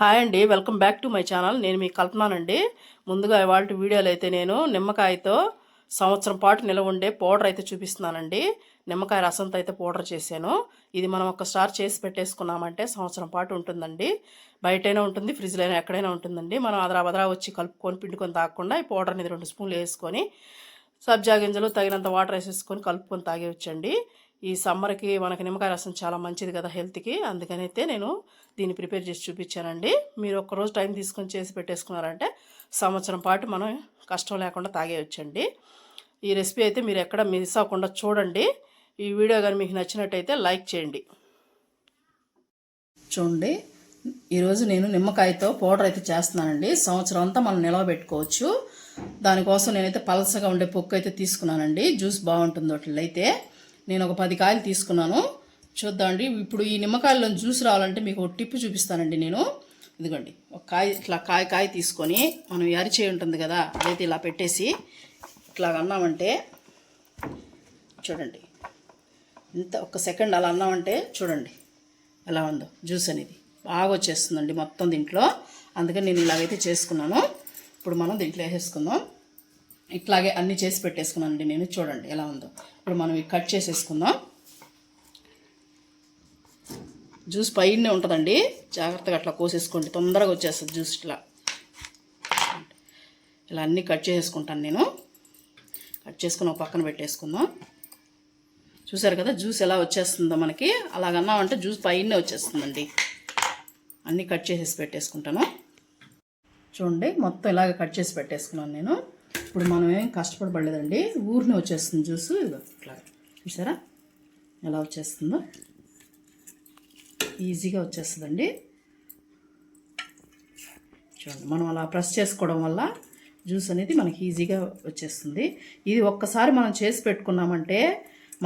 Hi అండి welcome back to my channel. నేను మీకు కల్పనానండి. ముందుగా ఇవాళ వీడియోలు అయితే నేను నిమ్మకాయతో సంవత్సరం పాటు నిలవ ఉండే పౌడర్ అయితే చూపిస్తున్నానండి. నిమ్మకాయ రసంతో అయితే పౌడర్ చేశాను. ఇది మనం ఒకసారి చేసి పెట్టేసుకున్నామంటే సంవత్సరం పాటు ఉంటుందండి. బయటైనా ఉంటుంది ఫ్రిడ్జ్లో అయినా ఎక్కడైనా ఉంటుందండి. మనం అదరా బదరా వచ్చి కలుపుకొని పిండుకొని తాగకుండా ఈ పౌడర్ అనేది రెండు స్పూన్లు వేసుకొని సబ్జా గింజలు తగినంత వాటర్ వేసేసుకొని కలుపుకొని తాగేవచ్చండి ఈ సమ్మర్కి మనకి నిమ్మకాయ రసం చాలా మంచిది కదా హెల్త్కి. అందుకనైతే నేను దీన్ని ప్రిపేర్ చేసి చూపించానండి. మీరు ఒక్కరోజు టైం తీసుకొని చేసి పెట్టేసుకున్నారంటే సంవత్సరం పాటు మనం కష్టం లేకుండా తాగేయచ్చండి. ఈ రెసిపీ అయితే మీరు ఎక్కడ మిస్ అవ్వకుండా చూడండి. ఈ వీడియో కానీ మీకు నచ్చినట్టయితే లైక్ చేయండి. చూడండి ఈరోజు నేను నిమ్మకాయతో పౌడర్ అయితే చేస్తున్నానండి. సంవత్సరం అంతా మనం నిలవ పెట్టుకోవచ్చు. దానికోసం నేనైతే పలసగా ఉండే పొక్కు అయితే తీసుకున్నానండి. జ్యూస్ బాగుంటుంది వాటిల్లో అయితే. నేను ఒక పది కాయలు తీసుకున్నాను. చూద్దామండి. ఇప్పుడు ఈ నిమ్మకాయల్లో జ్యూస్ రావాలంటే మీకు ఒక టిప్పు చూపిస్తానండి నేను. ఇదిగోండి. ఒక కాయ ఇట్లా కాయ కాయ తీసుకొని మనం అరిచేయి ఉంటుంది కదా అదైతే ఇలా పెట్టేసి ఇట్లా అన్నామంటే చూడండి. ఇంత ఒక సెకండ్ అలా అన్నామంటే చూడండి ఎలా ఉందో జ్యూస్ అనేది. బాగా వచ్చేస్తుందండి మొత్తం దీంట్లో. అందుకని నేను ఇలాగైతే చేసుకున్నాను. ఇప్పుడు మనం దీంట్లో వేసేసుకుందాం. ఇట్లాగే అన్నీ చేసి పెట్టేసుకున్నానండి నేను. చూడండి ఎలా ఉందో. ఇప్పుడు మనం ఇవి కట్ చేసేసుకుందాం. జ్యూస్ పైనే ఉంటుందండి. జాగ్రత్తగా అట్లా కోసేసుకోండి. తొందరగా వచ్చేస్తుంది జ్యూస్ ఇట్లా. ఇలా అన్నీ కట్ చేసుకుంటాను నేను. కట్ చేసుకుని ఒక పక్కన పెట్టేసుకుందాం. చూసారు కదా జ్యూస్ ఎలా వచ్చేస్తుందో మనకి. అలాగన్నామంటే జ్యూస్ పైనే వచ్చేస్తుందండి. అన్నీ కట్ చేసేసి పెట్టేసుకుంటాను. చూడండి మొత్తం ఇలాగ కట్ చేసి పెట్టేసుకున్నాను నేను. ఇప్పుడు మనం ఏం కష్టపడబడలేదండి. ఊరిని వచ్చేస్తుంది జ్యూస్. ఇదిగో ఇట్లా చూసారా? ఎలా వచ్చేస్తుందో? ఈజీగా వచ్చేస్తుందండి. చూడండి మనం అలా ప్రెస్ చేసుకోవడం వల్ల జ్యూస్ అనేది మనకి ఈజీగా వచ్చేస్తుంది. ఇది ఒక్కసారి మనం చేసి పెట్టుకున్నామంటే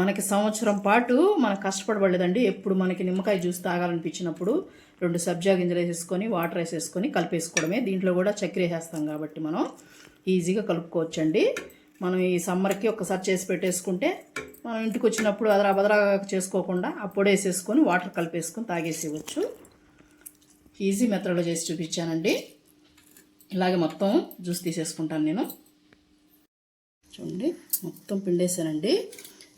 మనకి సంవత్సరం పాటు మనం కష్టపడబడలేదండి. ఎప్పుడు మనకి నిమ్మకాయ జ్యూస్ తాగాలనిపించినప్పుడు రెండు సబ్జా గింజలు వేసేసుకొని వాటర్ వేసేసుకొని కలిపేసుకోవడమే. దీంట్లో కూడా చక్కెర వేసేస్తాం కాబట్టి మనం. ఈజీగా కలుపుకోవచ్చండి. మనం ఈ సమ్మర్కి ఒకసారి చేసి పెట్టేసుకుంటే మనం ఇంటికి వచ్చినప్పుడు అదరా బదరా చేసుకోకుండా అప్పుడే వేసేసుకొని వాటర్ కలిపేసుకొని తాగేసేయచ్చు ఈజీ మెథడ్లో చేసి చూపించానండి. ఇలాగే మొత్తం జ్యూస్ తీసేసుకుంటాను నేను. చూడండి మొత్తం పిండేసానండి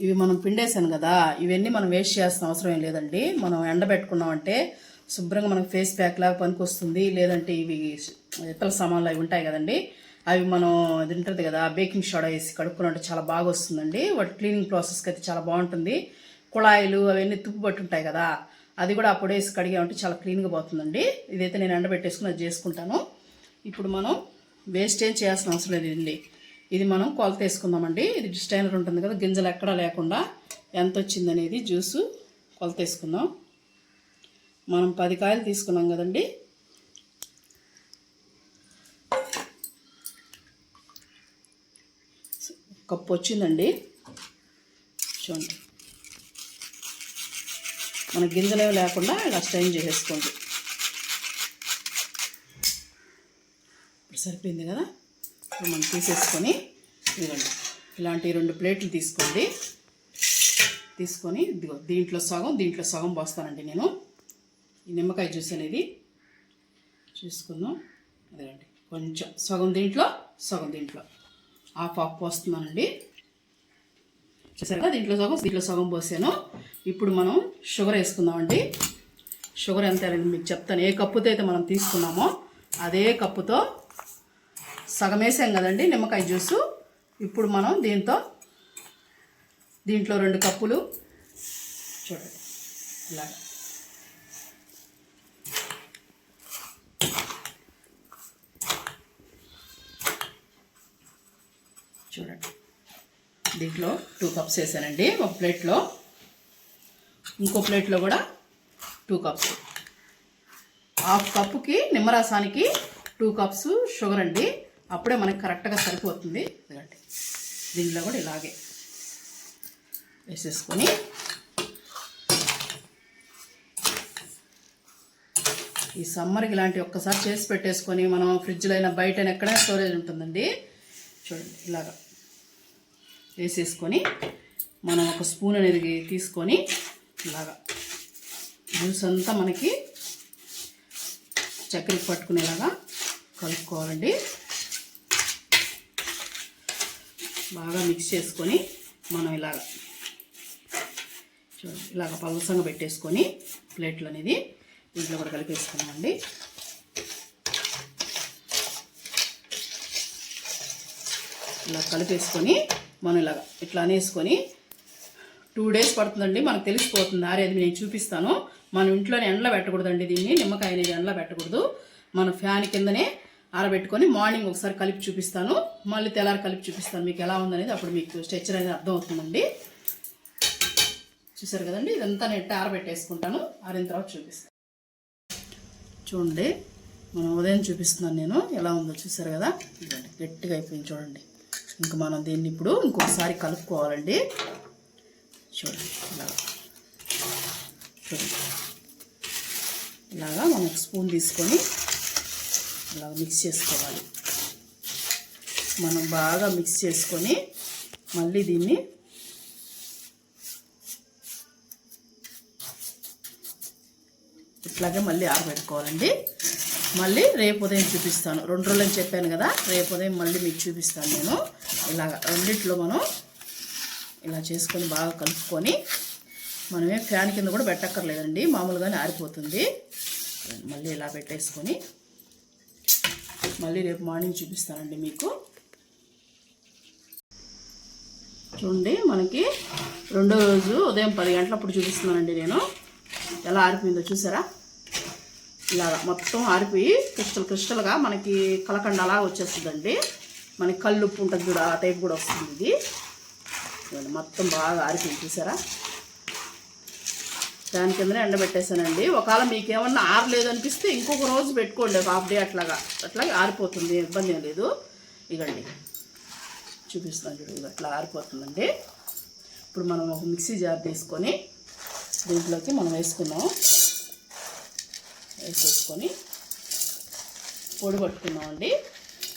ఇవి మనం పిండేసాను కదా ఇవన్నీ మనం వేస్ట్ చేయాల్సిన అవసరం ఏం లేదండి. మనం ఎండబెట్టుకున్నామంటే శుభ్రంగా మనకు ఫేస్ ప్యాక్ లాగా పనికి వస్తుంది లేదంటే ఇవి ఇతర సామాన్లు అవి ఉంటాయి కదండి. అవి మనం అది ఉంటుంది కదా బేకింగ్ సోడా వేసి కడుక్కున్నట్టు చాలా బాగా వస్తుందండి వాటి క్లీనింగ్ ప్రాసెస్కి అయితే చాలా బాగుంటుంది. కుళాయిలు అవన్నీ తుప్పు పట్టి ఉంటాయి కదా అది కూడా అప్పుడు వేసి కడిగామంటే చాలా క్లీన్గా పోతుందండి. ఇదైతే నేను ఎండబెట్టేసుకుని అది చేసుకుంటాను. ఇప్పుడు మనం వేస్ట్ ఏం చేయాల్సిన అవసరం లేదండి ఇది మనం కొలత వేసుకుందామండి. ఇది స్టైనర్ ఉంటుంది కదా గింజలు ఎక్కడా లేకుండా ఎంత వచ్చిందనేది జ్యూసు కొలత వేసుకుందాం. మనం పది కాయలు తీసుకున్నాం కదండి. కప్పు వచ్చిందండి. చూడండి. మన గింజలేవి లేకుండా ఇలా స్ట్రైన్ చేసేసుకోండి. ఇప్పుడు సరిపోయింది కదా? ఇప్పుడు మనం తీసేసుకొని ఇదిగోండి. ఇలాంటి రెండు ప్లేట్లు తీసుకోండి. తీసుకొని ఇదిగో దీంట్లో సగం దీంట్లో సగం పోస్తానండి నేను. ఈ నిమ్మకాయ జ్యూస్ అనేది చూసుకుందాం. అదేనండి కొంచెం సగం దీంట్లో సగం దీంట్లో. హాఫ్ హాఫ్ పోస్తున్నానండి చూసారు కదా దీంట్లో సగం దీంట్లో సగం పోసాను. ఇప్పుడు మనం షుగర్ వేసుకుందామండి షుగర్ ఎంత మీకు చెప్తాను. ఏ కప్పుతో అయితే మనం తీసుకున్నామో అదే కప్పుతో సగం వేసాం కదండి నిమ్మకాయ జ్యూసు. ఇప్పుడు మనం దీంతో దీంట్లో రెండు కప్పులు చూడండి. ఇలాగా. చూడండి. దీంట్లో టూ కప్స్ వేసానండి. ఒక ప్లేట్లో ఇంకో ప్లేట్లో కూడా టూ కప్స్ హాఫ్ కప్పుకి నిమ్మరసానికి టూ కప్స్ షుగర్ అండి. అప్పుడే మనకి కరెక్ట్గా సరిపోతుంది. ఎందుకంటే దీంట్లో కూడా ఇలాగే వేసేసుకొని ఈ సమ్మర్కి ఇలాంటి ఒక్కసారి చేసి పెట్టేసుకొని మనం ఫ్రిడ్జ్లో అయినా బయట ఎక్కడైనా స్టోరేజ్ ఉంటుందండి. చూడండి ఇలాగా. వేసేసుకొని మనం ఒక స్పూన్ అనేది తీసుకొని ఇలాగా జ్యూస్ అంతా మనకి చక్కెర పట్టుకునేలాగా కలుపుకోవాలండి. బాగా మిక్స్ చేసుకొని మనం ఇలాగ చూడండి ఇలాగ పలసంగా పెట్టేసుకొని ప్లేట్లు అనేది దీంట్లో కూడా కలిపేసుకున్నామండి. ఇలా కలిపేసుకొని మనం ఇలాగ ఇట్లా అనేసుకొని టూ డేస్ పడుతుందండి. మనకు తెలిసిపోతుంది. ఆరేది నేను చూపిస్తాను. మనం ఇంట్లోనే ఎండలో పెట్టకూడదండి దీన్ని. నిమ్మకాయ అనేది ఎండలో పెట్టకూడదు. మన ఫ్యాన్ కిందనే ఆరబెట్టుకొని మార్నింగ్ ఒకసారి కలిపి చూపిస్తాను. మళ్ళీ తెల్లారి కలిపి చూపిస్తాను మీకు ఎలా ఉందనేది. అప్పుడు మీకు స్ట్రెచ్చర్ అనేది అర్థం అవుతుందండి చూసారు కదండి? ఇదంతా నేను ఆరబెట్టేసుకుంటాను. ఆరిన తర్వాత చూపిస్తాను. చూడండి. మనం ఉదయం చూపిస్తున్నాను నేను. ఎలా ఉందో చూసారు కదా? గట్టిగా అయిపోయింది చూడండి. ఇంకా మనం దీన్ని ఇప్పుడు ఇంకొకసారి కలుపుకోవాలండి. చూడండి ఇలాగా చూడండి. ఇలాగా మనం ఒక స్పూన్ తీసుకొని ఇలాగ మిక్స్ చేసుకోవాలి. మనం బాగా మిక్స్ చేసుకొని మళ్ళీ దీన్ని ఇట్లాగే మళ్ళీ ఆరబెట్టుకోవాలండి. మళ్ళీ రేపు ఉదయం చూపిస్తాను. రెండు రోజులు చెప్పాను కదా రేపు ఉదయం మళ్ళీ మీకు చూపిస్తాను నేను. ఇలాగ రెండిట్లో మనం ఇలా చేసుకొని బాగా కలుపుకొని మనమే ఫ్యాన్ కింద కూడా పెట్టక్కర్లేదండి మామూలుగానే ఆరిపోతుంది. మళ్ళీ ఇలా పెట్టేసుకొని మళ్ళీ రేపు మార్నింగ్ చూపిస్తానండి మీకు. చూడండి మనకి రెండో రోజు ఉదయం పది గంటలప్పుడు చూపిస్తున్నానండి నేను. ఎలా ఆరిపోయిందో చూసారా? ఇలాగా మొత్తం ఆరిపోయి క్రిస్టల్ క్రిస్టల్గా మనకి కలకండ అలా వచ్చేస్తుందండి. మనకి కళ్ళు ఉప్పు ఉంటుంది కూడా ఆ టైప్ కూడా వస్తుంది ఇది. ఇదిగోండి, మొత్తం బాగా ఆరిపోయి చూసారా? దాని కిందనే ఎండబెట్టేశానండి ఒకవేళ మీకేమన్నా ఆరలేదు అనిపిస్తే ఇంకొక రోజు పెట్టుకోండి ఒక హాఫ్ డే అట్లాగా. అట్లాగే ఆరిపోతుంది ఇబ్బంది ఏం లేదు. ఇగండి చూపిస్తాను చూడండి అట్లా ఆరిపోతుందండి. ఇప్పుడు మనం ఒక మిక్సీ జార్ తీసుకొని దీంట్లోకి మనం వేసుకున్నాం వేసేసుకొని పొడి పట్టుకున్నామండి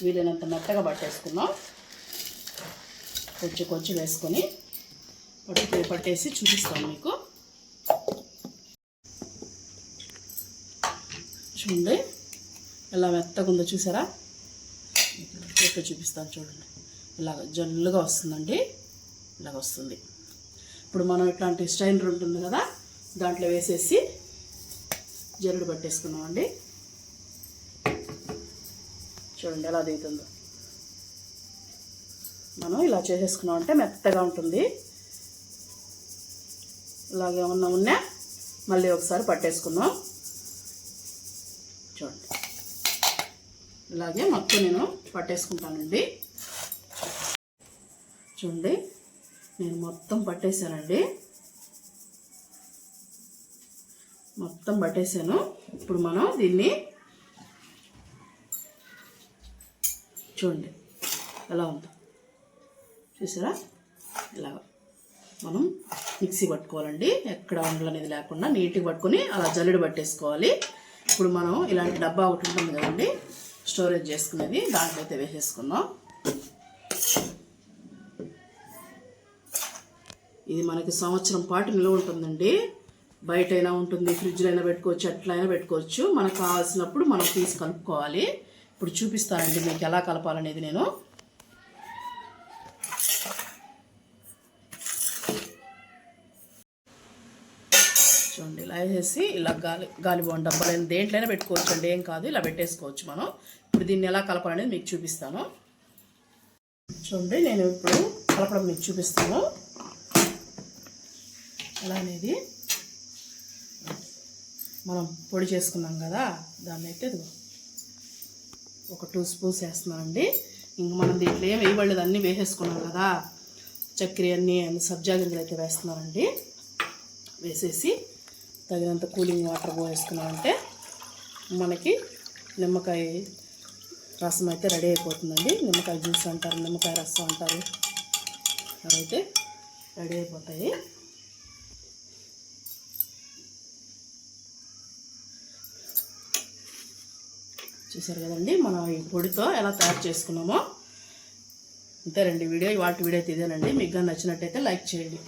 వీలైనంత మెత్తగా పట్టేసుకున్నాం కొంచెం కొంచెం వేసుకొని పట్టు పట్టేసి చూపిస్తాను మీకు. చూడండి ఎలా మెత్తగా ఉందో చూసారా? ఇక్కడ చూపిస్తాను చూడండి. ఇలాగ జల్లుగా వస్తుందండి. ఇలాగ వస్తుంది. ఇప్పుడు మనం ఇట్లాంటి స్టైనర్ ఉంటుంది కదా దాంట్లో వేసేసి జల్లుడు పట్టేసుకున్నామండి చూడండి ఎలా దిగుతుందో. మనం ఇలా చేసేసుకున్నాం అంటే మెత్తగా ఉంటుంది. ఇలాగే ఏమన్నా ఉన్నా మళ్ళీ ఒకసారి పట్టేసుకుందాం. చూడండి. ఇలాగే మొత్తం నేను పట్టేసుకుంటానండి. చూడండి. నేను మొత్తం పట్టేశానండి. మొత్తం పట్టేసాను. ఇప్పుడు మనం దీన్ని చూడండి ఎలా ఉందో. చూసారా? ఇలా మనం మిక్సీ పట్టుకోవాలండి. ఎక్కడ ఉండలు అనేది లేకుండా నీట్గా పట్టుకొని అలా జల్లుడు పట్టేసుకోవాలి. ఇప్పుడు మనం ఇలాంటి డబ్బా ఒకటి ఉంటుంది కదండి స్టోరేజ్ చేసుకునేది దాంట్లో అయితే వేసేసుకుందాం. ఇది మనకి సంవత్సరం పాటు నిలువ ఉంటుందండి. బయట అయినా ఉంటుంది ఫ్రిడ్జ్లో అయినా పెట్టుకోవచ్చు ఎట్లయినా పెట్టుకోవచ్చు. మనకు కావాల్సినప్పుడు మనం తీసి కలుపుకోవాలి. ఇప్పుడు చూపిస్తానండి మీకు ఎలా కలపాలనేది నేను. చూడండి ఇలా వేసేసి ఇలా గాలి గాలి బాగుంది డబ్బాలైనా దేంట్లైనా పెట్టుకోవచ్చు అండి ఏం కాదు ఇలా పెట్టేసుకోవచ్చు మనం. ఇప్పుడు దీన్ని ఎలా కలపాలనేది మీకు చూపిస్తాను. చూడండి నేను ఇప్పుడు కలపడం మీకు చూపిస్తాను. ఎలా అనేది? మనం పొడి చేసుకున్నాం కదా దాన్ని అయితే ఒక టూ స్పూన్స్ వేస్తున్నామండి ఇంక మనం దీంట్లో ఏం వేయబడలేదు అన్నీ వేసేసుకున్నాం కదా. చక్కెర అన్నీ అన్ని సబ్జా గింజలు అయితే వేస్తున్నామండి వేసేసి తగినంత కూలింగ్ వాటర్ పోసేసుకున్నామంటే మనకి నిమ్మకాయ రసం అయితే రెడీ అయిపోతుందండి. నిమ్మకాయ జ్యూస్ అంటారు నిమ్మకాయ రసం అంటారు. అవైతే రెడీ అయిపోతాయి. చూసారు కదండి. మనం ఈ పొడితో ఎలా తయారు చేసుకున్నామో అంతేనండి. వీడియో వాటి వీడియో అయితే ఇదేనండి మీకు నచ్చినట్టయితే లైక్ చేయండి.